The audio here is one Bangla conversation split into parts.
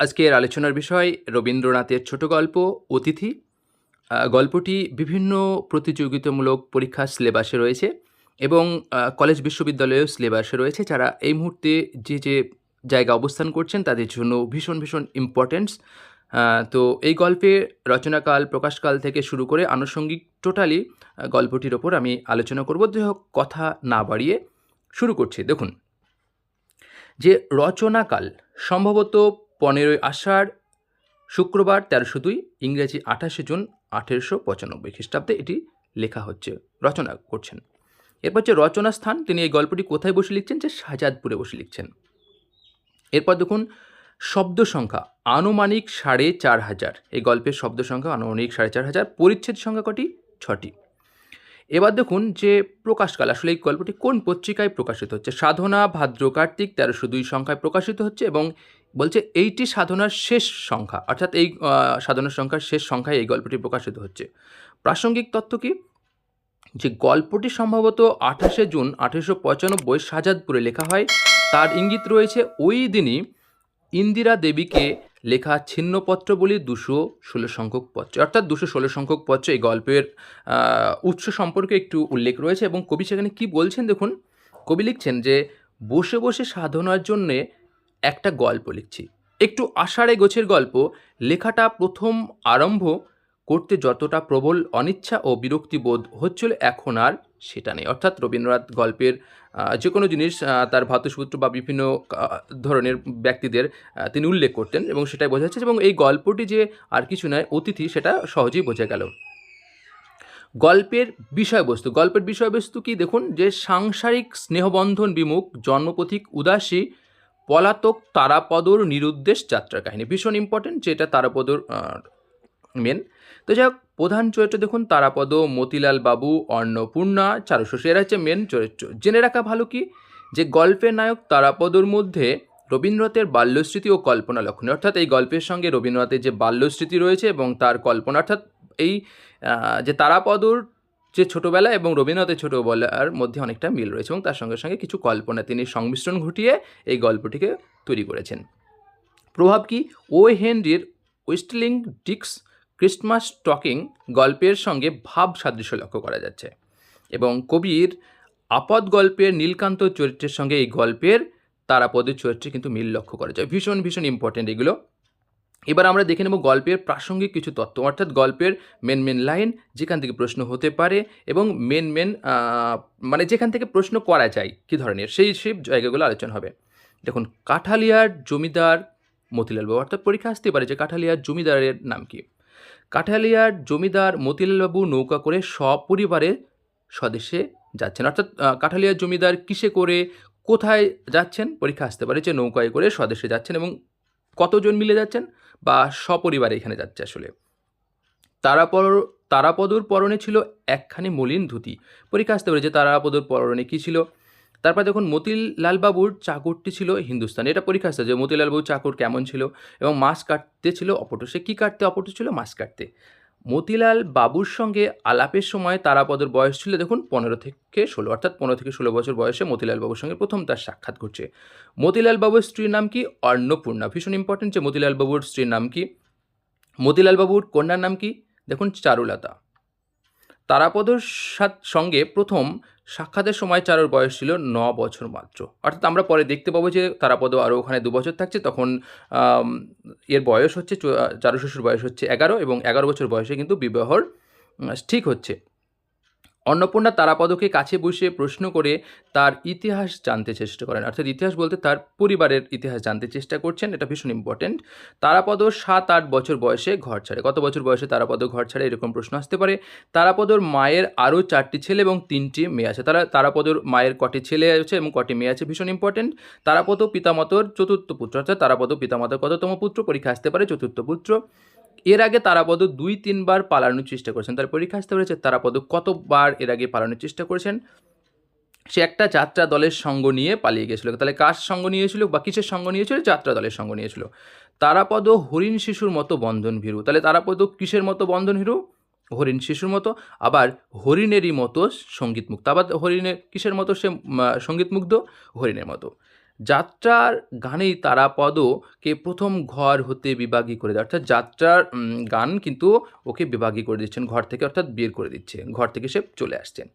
আজকের আলোচনার বিষয় রবীন্দ্রনাথের ছোট গল্প, অতিথি। গল্পটি বিভিন্ন প্রতিযোগিতামূলক পরীক্ষার সিলেবাসে রয়েছে এবং কলেজ বিশ্ববিদ্যালয়েও সিলেবাসে রয়েছে। যারা এই মুহূর্তে যে যে জায়গা অবস্থান করছেন, তাদের জন্য ভীষণ ভীষণ ইম্পর্টেন্স তো এই গল্পের রচনাকাল, প্রকাশকাল থেকে শুরু করে আনুষঙ্গিক টোটালি গল্পটির ওপর আমি আলোচনা করব। যাই হোক, কথা না বাড়িয়ে শুরু করছি। দেখুন, যে রচনাকাল, সম্ভবত পনেরোই আষাঢ়, শুক্রবার তেরোশো দুই, ইংরেজি আঠাশে জুন আঠেরোশো পঁচানব্বই খ্রিস্টাব্দে এটি লেখা হচ্ছে, রচনা করছেন। এরপর যে রচনা স্থান, তিনি এই গল্পটি কোথায় বসে লিখছেন? যে শাহজাদপুরে বসে লিখছেন। এরপর দেখুন, শব্দ সংখ্যা আনুমানিক সাড়ে চার হাজার। এই গল্পের শব্দ সংখ্যা আনুমানিক সাড়ে চার হাজার, পরিচ্ছেদ সংখ্যা কটি? ছটি। এবার দেখুন যে প্রকাশকাল, আসলে এই গল্পটি কোন পত্রিকায় প্রকাশিত হচ্ছে? সাধনা, ভাদ্র, কার্তিক তেরোশো দুই সংখ্যায় প্রকাশিত হচ্ছে এবং বলছে এইটি সাধনার শেষ সংখ্যা, অর্থাৎ এই সাধনার সংখ্যার শেষ সংখ্যায় এই গল্পটি প্রকাশিত হচ্ছে। প্রাসঙ্গিক তথ্য কি? যে গল্পটি সম্ভবত আঠাশে জুন আঠেরোশো পঁচানব্বই শাহজাদপুরে লেখা হয়। তার ইঙ্গিত রয়েছে, ওই দিনই ইন্দিরা দেবীকে লেখা ছিন্নপত্রবলী দুশো ষোলো সংখ্যক পত্র, অর্থাৎ দুশো ষোলো সংখ্যক পত্র এই গল্পের উৎস সম্পর্কে একটু উল্লেখ রয়েছে এবং কবি সেখানে কি বলছেন দেখুন? কবি লিখছেন যে, বসে বসে সাধনার জন্যে একটা গল্প লিখছি। একটু আষাঢ়ে গোছের গল্প, লেখাটা প্রথম আরম্ভ করতে যতটা প্রবল অনিচ্ছা ও বিরক্তি বোধ হচ্ছিল এখন আর সেটা নেই। অর্থাৎ রবীন্দ্রনাথ গল্পের যে কোনো জিনিস তার ভাতসূত্র বা বিভিন্ন ধরনের ব্যক্তিদের তিনি উল্লেখ করতেন এবং সেটাই বোঝা যাচ্ছে এবং এই গল্পটি যে আর কিছু নয়, অতিথি সেটা সহজেই বোঝা গেল। গল্পের বিষয়বস্তু গল্পের বিষয়বস্তু কি? দেখুন যে সাংসারিক স্নেহবন্ধন বিমুখ, জন্মপথিক উদাসী পলাতক তারাপদর নিরুদ্দেশ যাত্রা কাহিনী। ভীষণ ইম্পর্টেন্ট যেটা তারাপদর মেন তো যাই হোক, প্রধান চরিত্র দেখুন, তারাপদ, মতিলাল বাবু, অন্নপূর্ণা চারুশশী এরা হচ্ছে মেন চরিত্র। জেনে রাখা ভালো কি? যে গল্পের নায়ক তারাপদর মধ্যে রবীন্দ্রনাথের বাল্যস্মৃতি ও কল্পনা লক্ষণ অর্থাৎ এই গল্পের সঙ্গে রবীন্দ্রনাথের যে বাল্যস্মৃতি রয়েছে এবং তার কল্পনা, অর্থাৎ এই যে তারাপদর যে ছোটোবেলা এবং রবীন্দ্রনাথের ছোটোবেলার মধ্যে অনেকটা মিল রয়েছে এবং তার সঙ্গে সঙ্গে কিছু কল্পনা তিনি সংমিশ্রণ ঘটিয়ে এই গল্পটিকে তৈরি করেছেন। প্রভাব কি? ও হেনরির ওয়েস্টলিং ডিক্স ক্রিসমাস টকিং গল্পের সঙ্গে ভাব সাদৃশ্য লক্ষ্য করা যাচ্ছে এবং কবির আপদ গল্পের নীলকান্ত চরিত্রের সঙ্গে এই গল্পের তারাপদের চরিত্রে কিন্তু মিল লক্ষ্য করা যায়। ভীষণ ভীষণ ইম্পর্টেন্ট এগুলো। এবার আমরা দেখে নেব গল্পের প্রাসঙ্গিক কিছু তত্ত্ব, অর্থাৎ গল্পের মেন মেন লাইন যেখান থেকে প্রশ্ন হতে পারে এবং মেন মেন মানে যেখান থেকে প্রশ্ন করা যায়, কী ধরনের, সেই সেই জায়গাগুলো আলোচনা হবে। দেখুন, কাঠালিয়ার জমিদার মতিলাল বাবু, অর্থাৎ পরীক্ষা আসতে পারে যে কাঠালিয়ার জমিদারের নাম কি। কাঠালিয়ার জমিদার মতিলালবাবু নৌকা করে সপরিবারে স্বদেশে যাচ্ছেন, অর্থাৎ কাঠালিয়ার জমিদার কিসে করে কোথায় যাচ্ছেন, পরীক্ষা আসতে পারে যে নৌকায় করে স্বদেশে যাচ্ছেন এবং কতজন মিলে যাচ্ছেন বা সপরিবারে এখানে যাচ্ছে আসলে। তারাপর, তারাপদর পরনে ছিল একখানি মলিন ধুতি। পরীক্ষা আসতে পারে যে তারাপদর পরনে কী ছিল। তারপর দেখুন মতিলালবাবুর চাকরটি ছিল হিন্দুস্তান। এটা পরীক্ষা আসতে যে মতিলালবাবুর চাকর কেমন ছিল এবং মাছ কাটতে ছিল অপটু। সে কী কাটতে, অপটু ছিল মাছ কাটতে। মতিলাল বাবুর সঙ্গে আলাপের সময় তারাপদর বয়স ছিল, দেখুন, পনেরো থেকে ষোলো, অর্থাৎ পনেরো থেকে ষোলো বছর বয়সে মতিলাল বাবুর সঙ্গে প্রথম তার সাক্ষাৎ করছে মতিলাল বাবুর স্ত্রীর নাম কি? অন্নপূর্ণা। ভীষণ ইম্পর্টেন্ট যে মতিলাল বাবুর স্ত্রীর নাম কি? মতিলাল বাবুর কন্যার নাম কি? দেখুন, চারুলতা। তারাপদর সঙ্গে প্রথম সাক্ষাতের সময় চারুর বয়স ছিল ন বছর মাত্র। অর্থাৎ আমরা পরে দেখতে পাবো যে তারাপদ আরও ওখানে দু বছর থাকছে। তখন এর বয়স হচ্ছে চারু শ্বশুর বয়স হচ্ছে এগারো এবং এগারো বছর বয়সে কিন্তু বিবাহর ঠিক হচ্ছে। অন্নপূর্ণা তারাপদকে কাছে বসে প্রশ্ন করে তার ইতিহাস জানতে চেষ্টা করেন। অর্থাৎ ইতিহাস বলতে তার পরিবারের ইতিহাস জানতে চেষ্টা করছেন। এটা ভীষণ ইম্পর্টেন্ট তারাপদ সাত আট বছর বয়সে ঘর ছাড়ে। কত বছর বয়সে তারাপদ ঘর ছাড়ে এরকম প্রশ্ন আসতে পারে? তারাপদর মায়ের আরও চারটি ছেলে এবং তিনটি মেয়ে আছে। তারা তারাপদর মায়ের কটি ছেলে আছে এবং কটি মেয়ে আছে ভীষণ ইম্পর্টেন্ট তারাপদ পিতামাতর চতুর্থ পুত্র। অর্থাৎ তারাপদ পিতামাতার কততম পুত্র? পরীক্ষা আসতে পারে চতুর্থ পুত্র। এর আগে তারাপদ দুই, তিনবার পালানোর চেষ্টা করেছেন। তার পরীক্ষা আসতে পেরেছে তারাপদ কতবার এর আগে পালানোর চেষ্টা করেছেন? সে একটা যাত্রা দলের সঙ্গ নিয়ে পালিয়ে গেছিল। তাহলে কার সঙ্গ নিয়েছিল বা কিসের সঙ্গ নিয়েছিল? যাত্রা দলের সঙ্গ নিয়েছিল। তারাপদ হরিণ শিশুর মতো বন্ধন ভীরু। তাহলে তারাপদ কিসের মতো বন্ধন ভীরু? হরিণ শিশুর মতো। আবার হরিণেরই মতো সংগীত মুক্ত আবার হরিণের কিসের মতো সে সঙ্গীতমুগ্ধ? হরিণের মতো। যাত্রার গানেই তারাপদকে প্রথম ঘর হতে বিভাগী করে দেয়। অর্থাৎ যাত্রার গান কিন্তু ওকে বিভাগী করে দিচ্ছেন, ঘর থেকে অর্থাৎ বের করে দিচ্ছে, ঘর থেকে সে চলে আসছেন।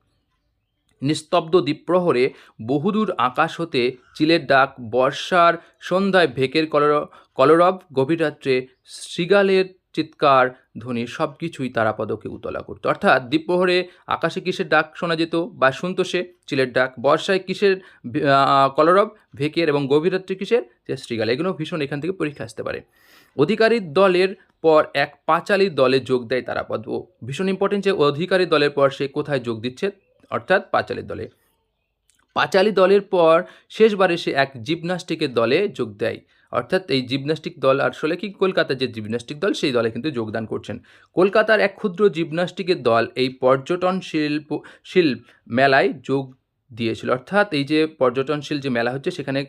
নিস্তব্ধ দ্বীপ্রহরে বহুদূর আকাশ হতে চিলের ডাক, বর্ষার সন্ধ্যায় ভেকের কলর, কলরব, গভীর রাত্রে শৃগালের চিৎকার, ধ্বনি সব কিছুই তারাপদকে উতলা করতো। অর্থাৎ দ্বীপ্রহরে আকাশে কিসের ডাক শোনা যেত বা শুনতো সে? চিলের ডাক, বর্ষায় কিসের কলরব, ভেকের এবং গভীর রাত্রে কিসের? যে শৃগাল, এগুলো ভীষণ এখান থেকে পরীক্ষা আসতে পারে। অধিকারীর দলের পর এক পাঁচালির দলে যোগ দেয় তারাপদ ও ভীষণ ইম্পর্টেন্ট যে অধিকারী দলের পর সে কোথায় যোগ দিচ্ছে? অর্থাৎ পাঁচালী দলে। পাঁচালী দলের পর শেষবারে সে এক জিমনাস্টিকের দলে যোগ দেয়। অর্থাৎ এই জিমনাস্টিক দল আসলে কি কলকাতার যে জিমনাস্টিক দল, সেই দলে কিন্তু যোগদান করছেন। কলকাতার এক ক্ষুদ্র জিমনাস্টিকের দল এই পর্যটন শিল্প শিল্প মেলায় যোগ দিয়েছিল। অর্থাৎ এই যে পর্যটনশীল যে মেলা হচ্ছে, সেখানে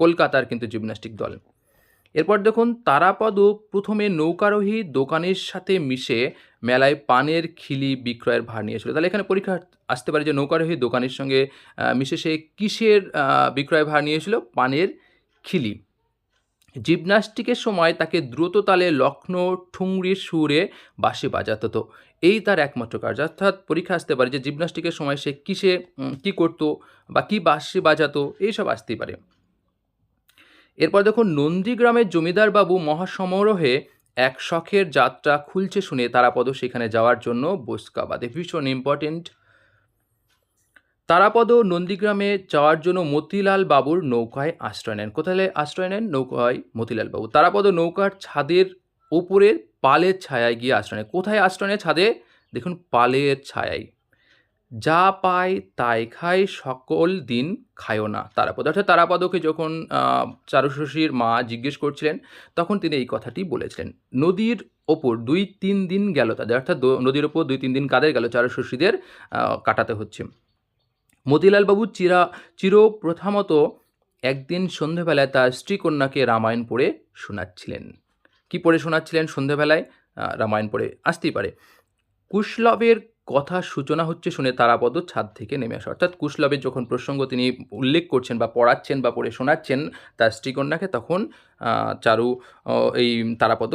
কলকাতার কিন্তু জিমনাস্টিক দল। এরপর দেখুন তারাপদও প্রথমে নৌকারোহী দোকানের সাথে মিশে মেলায় পানের খিলি বিক্রয়ের ভার নিয়েছিল। তাহলে এখানে পরীক্ষা আসতে পারে যে নৌকারোহী দোকানের সঙ্গে মিশে সে কিসের বিক্রয় ভার নিয়েছিল? পানের খিলি। জিমনাস্টিকের সময় তাকে দ্রুত তালে লক্ষ্ণৌ ঠুংরির সুরে বাঁশি বাজাতো তো। এই তার একমাত্র কাজ। অর্থাৎ পরীক্ষা আসতে পারে যে জিমনাস্টিকের সময় সে কিসে কি করতো বা কি বাঁশি বাজাতো এইসব আসতেই পারে। এরপর দেখুন, নন্দীগ্রামের জমিদার বাবু মহাসমারোহে এক শখের যাত্রা খুলছে শুনে তারাপদ সেখানে যাওয়ার জন্য বসকা বাদে ভীষণ ইম্পর্টেন্ট তারাপদ নন্দীগ্রামে যাওয়ার জন্য মতিলাল বাবুর নৌকায় আশ্রয় নেন। কোথায় আশ্রয় নেন? নৌকায় মতিলাল বাবু। তারাপদ নৌকার ছাদের ওপরের পালের ছায়ায় গিয়ে আশ্রয় নেন। কোথায় আশ্রয় নেয় ছাদে? দেখুন, পালের ছায়ায়। যা পায় তাই খায়, সকল দিন খায়ও না। তারাপদ। অর্থাৎ তারাপদকে যখন চারুশশীর মা জিজ্ঞেস করছিলেন, তখন তিনি এই কথাটি বলেছিলেন। নদীর ওপর দুই তিন দিন গেল তাদের। অর্থাৎ নদীর ওপর দুই তিন দিন কাদের গেল? চারুশশীদের কাটাতে হচ্ছে। মতিলাল বাবু চিরা চির প্রথমত একদিন সন্ধেবেলায় তার স্ত্রী কন্যাকে রামায়ণ পড়ে শোনাচ্ছিলেন। কি পড়ে শোনাচ্ছিলেন সন্ধেবেলায়? রামায়ণ পড়ে আসতেই পারে। কুশলবের কথা সূচনা হচ্ছে শুনে তারাপদ ছাদ থেকে নেমে আসে। অর্থাৎ কুশলবের যখন প্রসঙ্গ তিনি উল্লেখ করছেন বা পড়াচ্ছেন বা পড়ে শোনাচ্ছেন, তার স্ত্রীকন্যাকে তখন চারু এই তারাপদ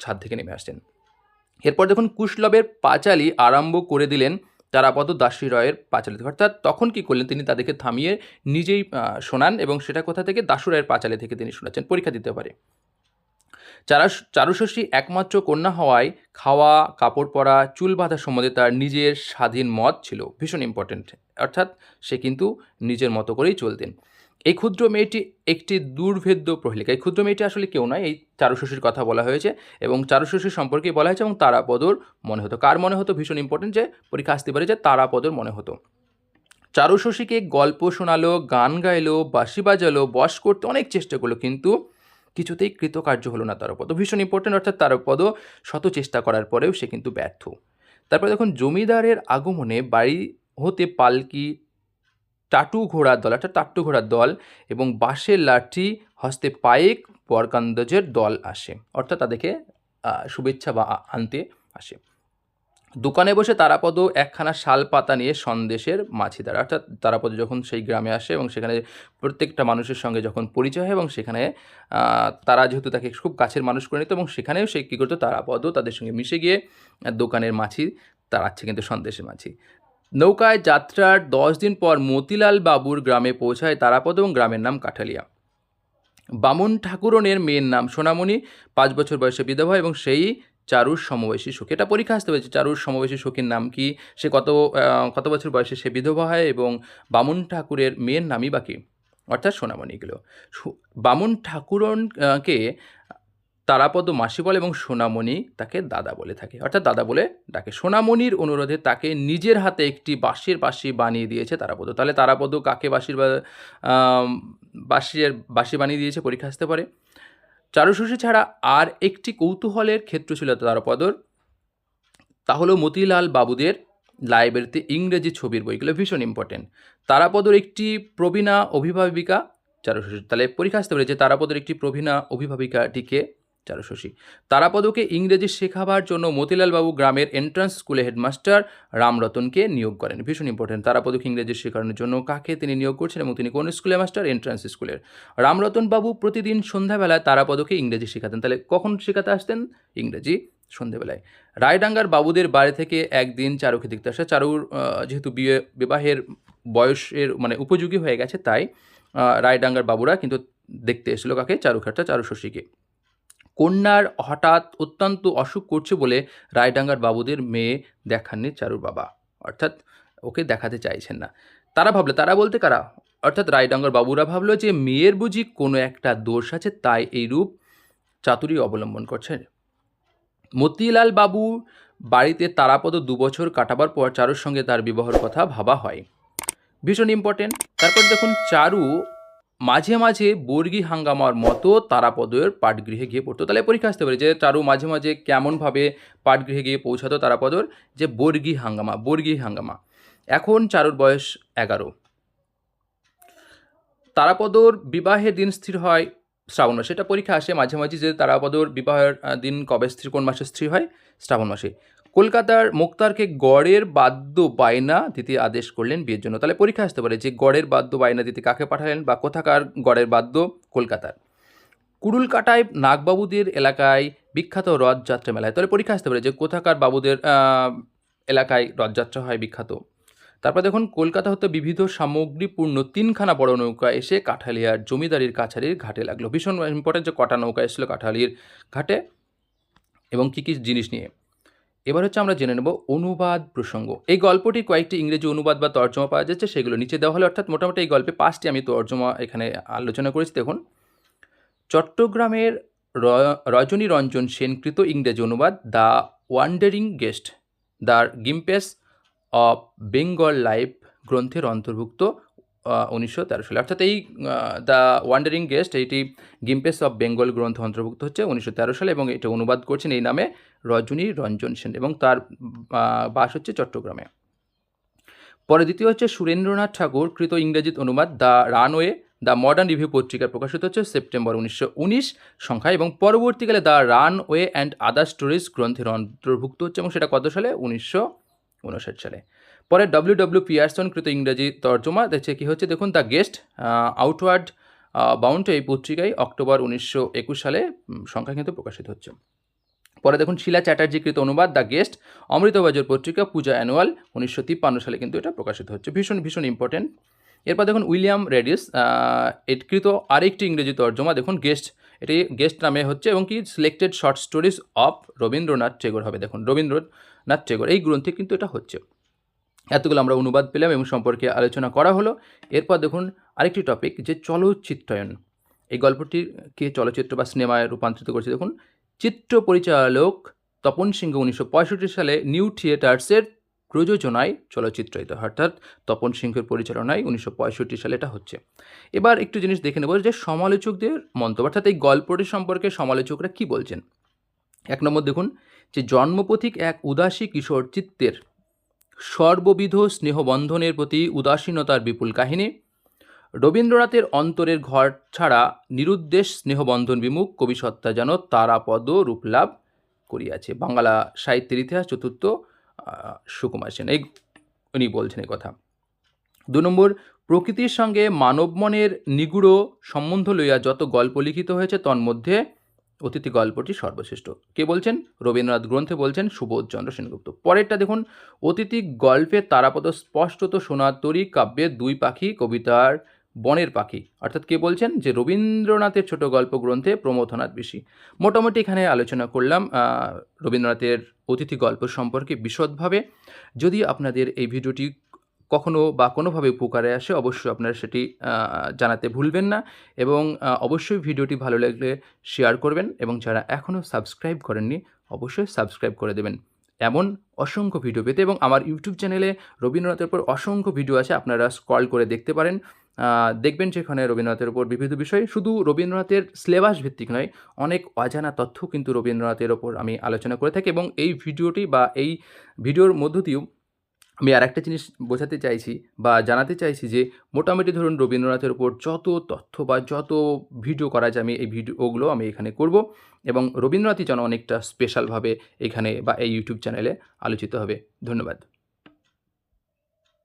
ছাদ থেকে নেমে আসছেন এরপর যখন কুশলবের পাঁচালি আরম্ভ করে দিলেন তারাপদ দাসী রয়ের পাঁচালি থেকে অর্থাৎ তখন কি করলেন? তিনি তাদেরকে থামিয়ে নিজেই শোনান এবং সেটা কোথা থেকে? দাসু রায়ের পাঁচালি থেকে তিনি শোনাচ্ছেন পরীক্ষা দিতে পারে। চারা চারুশশী একমাত্র কন্যা হওয়ায় খাওয়া, কাপড় পরা, চুল বাঁধা সম্বন্ধে তার নিজের স্বাধীন মত ছিল। ভীষণ ইম্পর্ট্যান্ট অর্থাৎ সে কিন্তু নিজের মতো করেই চলতেন। এই ক্ষুদ্র মেয়েটি একটি দুর্ভেদ্য প্রহেলিকা। এই ক্ষুদ্র মেয়েটি আসলে কেউ নয়, এই চারুশশীর কথা বলা হয়েছে এবং চারুশশীর সম্পর্কে বলা হয়েছে এবং তারাপদর মনে হতো। কার মনে হতো? ভীষণ ইম্পর্টেন্ট যে পরীক্ষা আসতে পারে যে তারাপদর মনে হতো। চারুশশীকে গল্প শোনালো, গান গাইলো, বাঁশি বাজালো বশ করতে অনেক চেষ্টা করল কিন্তু কিছুতেই কৃতকার্য হলো না তারপদ। ভীষণ ইম্পর্টেন্ট অর্থাৎ তারপদ শত চেষ্টা করার পরেও সে কিন্তু ব্যর্থ। তারপরে যখন জমিদারের আগমনে বাড়ি হতে পালকি টাটু ঘোড়ার দল, একটা টাট্টু ঘোড়ার দল এবং বাঁশের লাঠি হস্তে পায়েক বরকান্দজের দল আসে, অর্থাৎ তাদেরকে শুভেচ্ছা বা আনতে আসে। দোকানে বসে তারাপদ একখানা শাল পাতা নিয়ে সন্দেশের মাছিদার অর্থাৎ তারাপদ যখন সেই গ্রামে আসে এবং সেখানে প্রত্যেকটা মানুষের সঙ্গে যখন পরিচয় হয় এবং সেখানে তারা যেহেতু তাকে খুব কাছের মানুষ করে নিত এবং সেখানেও সে কী করতো, তারাপদও তাদের সঙ্গে মিশে গিয়ে দোকানের মাছি তাড়াচ্ছে কিন্তু সন্দেশের মাছি নৌকায় যাত্রার দশ দিন পর মতিলাল বাবুর গ্রামে পৌঁছায় তারাপদ এবং গ্রামের নাম কাঠালিয়া। বামুন ঠাকুরনের মেয়ের নাম সোনামণি, পাঁচ বছর বয়সে বিধবা এবং সেই চারুর সমবয়সী সখী। এটা পরীক্ষা আসতে হয়েছে চারুর সমবয়সী সখীর নাম কি? সে কত কত বছর বয়সে সে বিধবা হয় এবং বামুন ঠাকুরের মেয়ের নামই বা কি? অর্থাৎ সোনামণি এগুলো। সু- বামুন ঠাকুরনকে তারাপদ মাসি বলে এবং সোনামণি তাকে দাদা বলে থাকে। অর্থাৎ দাদা বলে ডাকে। সোনামণির অনুরোধে তাকে নিজের হাতে একটি বাঁশির বাঁশি বানিয়ে দিয়েছে তারাপদ। তাহলে তারাপদ কাকে বাঁশির বাঁশির, বাঁশি বানিয়ে দিয়েছে? পরীক্ষা আসতে পারে। চারুশশী ছাড়া আর একটি কৌতূহলের ক্ষেত্র ছিল তারাপদর। তা হলো মতিলাল বাবুদের লাইব্রেরিতে ইংরেজি ছবির বইগুলো ভীষণ ইম্পর্টেন্ট তারাপদর একটি প্রবীণা অভিভাবিকা চারুশশী তাহলে পরীক্ষা আসতে পারে যে তারাপদর একটি প্রবীণা অভিভাবিকাটিকে চারুশশী তারাপদকে ইংরেজি শেখাবার জন্য মতিলালবাবু গ্রামের এন্ট্রান্স স্কুলে হেডমাস্টার রামরতনকে নিয়োগ করেন। ভীষণ ইম্পর্টেন্ট তারাপদকে ইংরেজি শেখানোর জন্য কাকে তিনি নিয়োগ করছেন এবং তিনি কোন স্কুলে মাস্টার এন্ট্রান্স স্কুলের রামরতন বাবু প্রতিদিন সন্ধ্যাবেলায় তারাপদকে ইংরেজি শেখাতেন। তাহলে কখন শেখাতে আসতেন? ইংরেজি সন্ধ্যেবেলায়। রায়ডাঙ্গার বাবুদের বাড়ি থেকে একদিন চারুকে দেখতে আসে। চারুর যেহেতু বিয়ে, বিবাহের বয়সের মানে উপযোগী হয়ে গেছে, তাই রায়ডাঙ্গার বাবুরা কিন্তু দেখতে এসেছিল কাকে? চারুখাট্টা চারু শশীকে কন্যার হঠাৎ অত্যন্ত অসুখ করছে বলে রায়ডাঙ্গার বাবুদের মেয়ে দেখাননি চারুর বাবা। অর্থাৎ ওকে দেখাতে চাইছেন না। তারা ভাবলো, তারা বলতে কারা? অর্থাৎ রায়ডাঙ্গার বাবুরা ভাবলো যে মেয়ের বুঝি কোনো একটা দোষ আছে, তাই এই রূপ চাতুরি অবলম্বন করছেন মতিলাল বাবু বাড়িতে তারাপদ দুবছর কাটাবার পর চারুর সঙ্গে তার বিবাহের কথা ভাবা হয়। ভীষণ ইম্পর্টেন্ট তারপর দেখুন চারু মাঝে মাঝে বর্গি হাঙ্গামার মতো তারাপদের পাঠগৃহে গিয়ে পড়তো। তাহলে পরীক্ষা আসতে পারে যে চারু মাঝে মাঝে কেমনভাবে পাঠগৃহে গিয়ে পৌঁছাতো তারাপদর? যে বর্গি হাঙ্গামা বর্গি হাঙ্গামা। এখন চারুর বয়স এগারো। তারাপদর বিবাহের দিন স্থির হয় শ্রাবণ মাসে। এটা পরীক্ষা আসে মাঝে মাঝে যে তারাপদর বিবাহের দিন কবে স্থির, কোন মাসে স্থির হয়? শ্রাবণ মাসে। কলকাতার মুক্তারকে গড়ের বাদ্য বায়না দিতে আদেশ করলেন বিয়ের জন্য। তাহলে পরীক্ষা আসতে পারে যে গড়ের বাদ্য বায়না দিতে কাকে পাঠালেন বা কোথাকার গড়ের বাদ্য? কলকাতার। কুড়ুলকাটায় নাগবাবুদের এলাকায় বিখ্যাত রথযাত্রা মেলায়। তাহলে পরীক্ষা আসতে পারে যে কোথাকার বাবুদের এলাকায় রথযাত্রা হয় বিখ্যাত। তারপর দেখুন, কলকাতা হতে বিবিধ সামগ্রীপূর্ণ তিনখানা বড় নৌকা এসে কাঠালিয়ার জমিদারির কাছারির ঘাটে লাগল। ভীষণ ইম্পর্টেন্ট যে কটা নৌকা এসেছিল কাঠালির ঘাটে এবং কী কী জিনিস নিয়ে। এবার হচ্ছে আমরা জেনে নেব অনুবাদ প্রসঙ্গ। এই গল্পটি কয়েকটি ইংরেজি অনুবাদ বা তর্জমা পাওয়া যাচ্ছে, সেগুলো নিচে দেওয়া হলো অর্থাৎ মোটামুটি এই গল্পে পাঁচটি আমি তর্জমা এখানে আলোচনা করেছি। দেখুন, চট্টগ্রামের রজনী রঞ্জন সেনকৃত ইংরেজি অনুবাদ, the wandering guest, the glimpses of Bengal life গ্রন্থের অন্তর্ভুক্ত। উনিশশো তেরো সালে। অর্থাৎ এই দ্য ওয়ান্ডারিং গেস্ট এইটি গিম্পেস অফ বেঙ্গল গ্রন্থ অন্তর্ভুক্ত হচ্ছে উনিশশো তেরো সালে এবং এটা অনুবাদ করছেন এই নামে রজনী রঞ্জন সেন এবং তার বাস হচ্ছে চট্টগ্রামে। পরে দ্বিতীয় হচ্ছে সুরেন্দ্রনাথ ঠাকুর, কৃত ইংরেজিত অনুবাদ the runaway, the modern review পত্রিকায় প্রকাশিত হচ্ছে সেপ্টেম্বর উনিশশো উনিশ সংখ্যায় এবং পরবর্তীকালে the runaway and other stories গ্রন্থের অন্তর্ভুক্ত হচ্ছে এবং সেটা কত সালে? উনিশশো উনষাট সালে। পরে ডব্লিউ ডব্লিউ পিয়ারসন কৃত ইংরেজি তর্জমা দেখছে কি হচ্ছে? দেখুন, দ্য গেস্ট আউটওয়ার্ড বাউন্ড এই পত্রিকায় অক্টোবর উনিশশো একুশ সালে সংখ্যা কিন্তু প্রকাশিত হচ্ছে। পরে দেখুন, শিলা চ্যাটার্জি কৃত অনুবাদ, দ্য গেস্ট অমৃতবাজার পত্রিকা, পূজা অ্যানুয়াল, উনিশশো তিপ্পান্ন সালে কিন্তু এটা প্রকাশিত হচ্ছে। ভীষণ ভীষণ ইম্পর্টেন্ট এরপর দেখুন, উইলিয়াম রেডিস এটকৃত আরেকটি ইংরেজি তর্জমা। দেখুন, গেস্ট, এটি গেস্ট নামে হচ্ছে এবং কি selected short stories of Rabindranath Tagore হবে। দেখুন, রবীন্দ্রনাথ টেগোর, এই গ্রন্থে কিন্তু এটা হচ্ছে। এতগুলো আমরা অনুবাদ পেলাম এবং সম্পর্কে আলোচনা করা হলো। এরপর দেখুন আরেকটি টপিক যে চলচ্চিত্রায়ন। এই গল্পটিকে চলচ্চিত্র বা সিনেমায় রূপান্তরিত করেছে দেখুন চিত্র পরিচালক তপন সিংহ উনিশশো পঁয়ষট্টি সালে নিউ থিয়েটার্সের প্রযোজনায় চলচ্চিত্রায়িত, অর্থাৎ তপন সিংহের পরিচালনায় উনিশশো পঁয়ষট্টি সালে এটা হচ্ছে। এবার একটু জিনিস দেখে নেব যে সমালোচকদের মন্তব্য, অর্থাৎ এই গল্পটি সম্পর্কে সমালোচকরা কি বলছেন? এক নম্বর দেখুন যে জন্মপথিক এক উদাসী কিশোর চিত্তের সর্ববিধ স্নেহবন্ধনের প্রতি উদাসীনতার বিপুল কাহিনী। রবীন্দ্রনাথের অন্তরের ঘর ছাড়া নিরুদ্দেশ স্নেহবন্ধন বিমুখ কবি সত্তা যেন তারাপদ রূপলাভ করিয়াছে। বাংলা সাহিত্যের ইতিহাস চতুর্থ সুকুমার সেন। এই উনি বলছেন এই কথা। দু নম্বর, প্রকৃতির সঙ্গে মানব মনের নিগুড় সম্বন্ধ লইয়া যত গল্প লিখিত হয়েছে, তন্মধ্যে অতিথি গল্পটি সর্বশ্রেষ্ঠ। কে বলছেন? রবীন্দ্রনাথ গ্রন্থে বলছেন সুবোধচন্দ্র সেনগুপ্ত। পরেরটা দেখুন, অতিথি গল্পে তারাপদ স্পষ্টত সোনাতরি কাব্যের দুই পাখি, কবিতার বনের পাখি। অর্থাৎ কে বলছেন? যে রবীন্দ্রনাথের ছোট গল্প গ্রন্থে প্রমথনাথ বেশি। মোটামুটি এখানে আলোচনা করলাম রবীন্দ্রনাথের অতিথি গল্প সম্পর্কে বিশদভাবে। যদি আপনাদের এই ভিডিওটি কখনো বা কোনোভাবে উপকারে আসে, অবশ্যই আপনারা সেটি জানাতে ভুলবেন না এবং অবশ্যই ভিডিওটি ভালো লাগলে শেয়ার করবেন এবং যারা এখনও সাবস্ক্রাইব করেননি, অবশ্যই সাবস্ক্রাইব করে দেবেন। এমন অসংখ্য ভিডিও পেতে এবং আমার ইউটিউব চ্যানেলে রবীন্দ্রনাথের উপর অসংখ্য ভিডিও আছে, আপনারা স্ক্রল করে দেখতে পারেন। দেখবেন সেখানে রবীন্দ্রনাথের উপর বিভিন্ন বিষয়, শুধু রবীন্দ্রনাথের সিলেবাস ভিত্তিক নয়, অনেক অজানা তথ্য কিন্তু রবীন্দ্রনাথের ওপর আমি আলোচনা করে থাকি এবং এই ভিডিওটি বা এই ভিডিওর মধ্য দিয়েও আমি আর একটা জিনিস বোঝাতে চাইছি বা জানাতে চাইছি যে, মোটামুটি ধরুন রবীন্দ্রনাথের উপর যত তথ্য বা যত ভিডিও করা যায়, আমি এই ভিডিওগুলো আমি এখানে করব এবং রবীন্দ্রনাথই যেন অনেকটা স্পেশালভাবে এখানে বা এই ইউটিউব চ্যানেলে আলোচিত হবে। ধন্যবাদ।